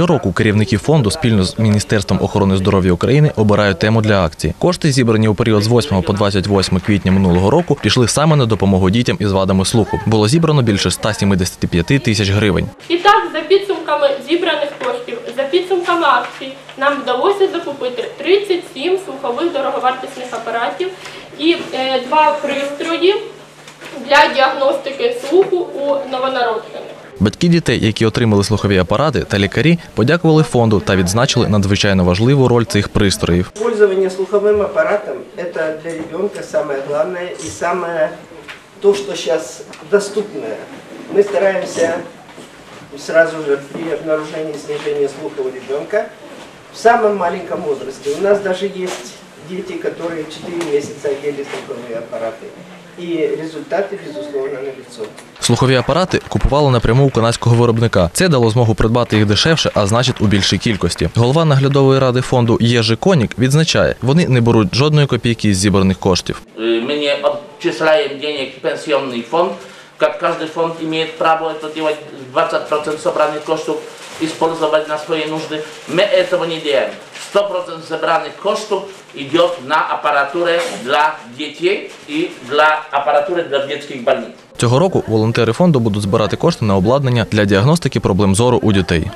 Щороку керівники фонду спільно з Міністерством охорони здоров'я України обирають тему для акції. Кошти, зібрані у період з 8 по 28 квітня минулого року, пішли саме на допомогу дітям із вадами слуху. Було зібрано більше 175 тисяч гривень. І так, за підсумками зібраних коштів, за підсумками акцій, нам вдалося закупити 37 слухових дороговартісних апаратів і е, два пристрої для діагностики слуху у новонароджених. Батьки дітей, які отримали слухові апарати, та лікарі подякували фонду та відзначили надзвичайно важливу роль цих пристроїв. Пользование слуховым аппаратом – это для ребенка самое главное и самое то, что сейчас доступное. Мы стараемся сразу же при обнаружении снижения слуха у ребенка в самом маленьком возрасте. У нас даже есть дети, которые в 4 месяца одели слуховые аппараты. И результаты, безусловно, налицо. Слухові апарати купували напряму у канадського виробника. Це дало змогу придбати їх дешевше, а значить у більшій кількості. Голова наглядової ради фонду Єжи Конік відзначає, вони не беруть жодної копійки з зібраних коштів. Y, My nie odczyslaем денег в пенсионный фонд. Как каждый фонд имеет право это делать 20% собранных коштов использовать на свои нужды. Мы этого не делаем. 100% zebranych kosztów idzie на аппаратурę dla дітей і для апаратури для детских больниц. Цього року волонтери фонду будуть збирати кошти на обладнання для діагностики проблем зору у дітей.